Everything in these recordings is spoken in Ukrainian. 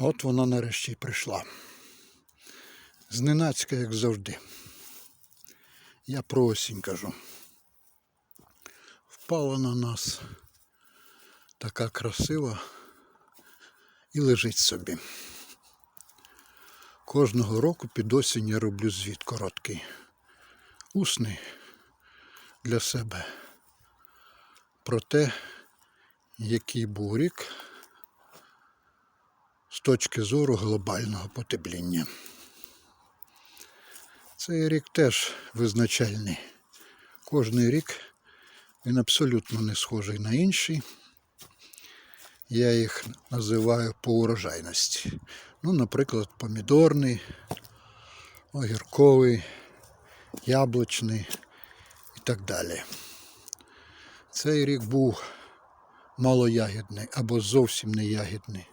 От вона нарешті й прийшла. Зненацька, як завжди. Я про осінь кажу. Впала на нас така красива і лежить собі. Кожного року під осінь я роблю звіт короткий, усний для себе про те, який був рік з точки зору глобального потепління. Цей рік теж визначальний. Кожний рік він абсолютно не схожий на інший. Я їх називаю по урожайності. Ну, наприклад, помідорний, огірковий, яблучний і так далі. Цей рік був малоягідний або зовсім не ягідний,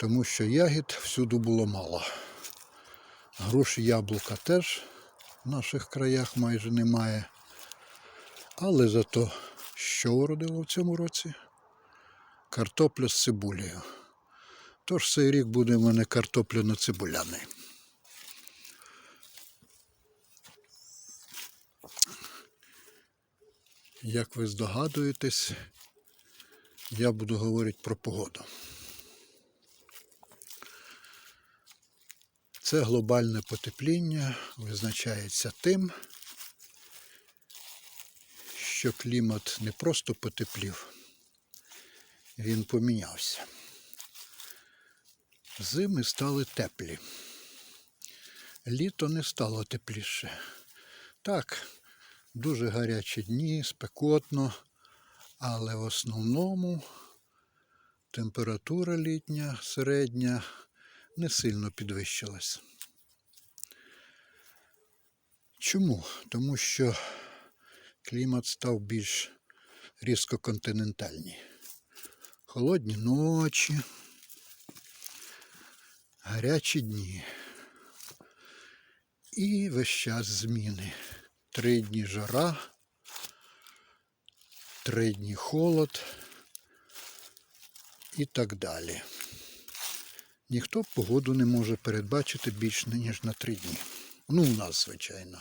тому що ягід всюди було мало. Груш і яблука теж в наших краях майже немає. Але зато що уродило в цьому році? Картопля з цибулею. Тож цей рік буде в мене картопляно-цибуляний. Як ви здогадуєтесь, я буду говорити про погоду. Це глобальне потепління визначається тим, що клімат не просто потеплів, він помінявся. Зими стали теплі. Літо не стало тепліше. Так, дуже гарячі дні, спекотно, але в основному температура літня середня не сильно підвищилась. Чому? Тому що клімат став більш різкоконтинентальний. Холодні ночі, гарячі дні. І весь час зміни. Три дні жара, три дні холод і так далі. Ніхто погоду не може передбачити більш ніж на три дні. Ну, у нас, звичайно.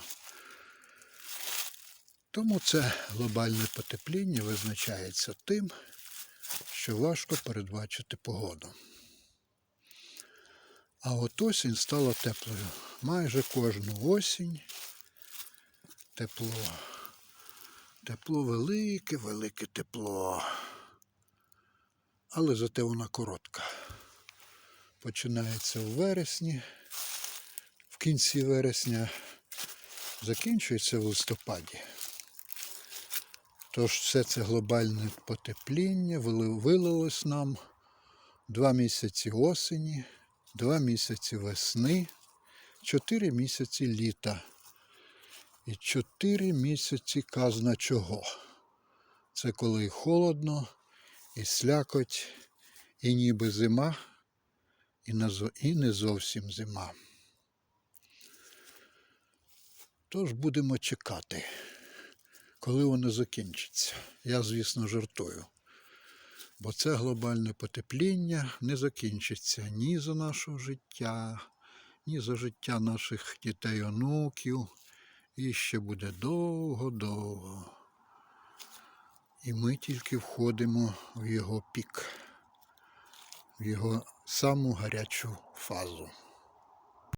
Тому це глобальне потепління визначається тим, що важко передбачити погоду. А от осінь стала теплою. Майже кожну осінь тепло. Тепло велике, велике тепло. Але зате вона коротка. Починається в вересні, в кінці вересня, закінчується в листопаді. Тож все це глобальне потепління вили- вилилось нам два місяці осені, два місяці весни, чотири місяці літа і чотири місяці казна чого. Це коли холодно, і слякоть, і ніби зима, і не зовсім зима. Тож будемо чекати, коли воно закінчиться. Я, звісно, жартую. Бо це глобальне потепління не закінчиться ні за наше життя, ні за життя наших дітей, онуків. І ще буде довго-довго. І ми тільки входимо в його пік, в його саму гарячу фазу.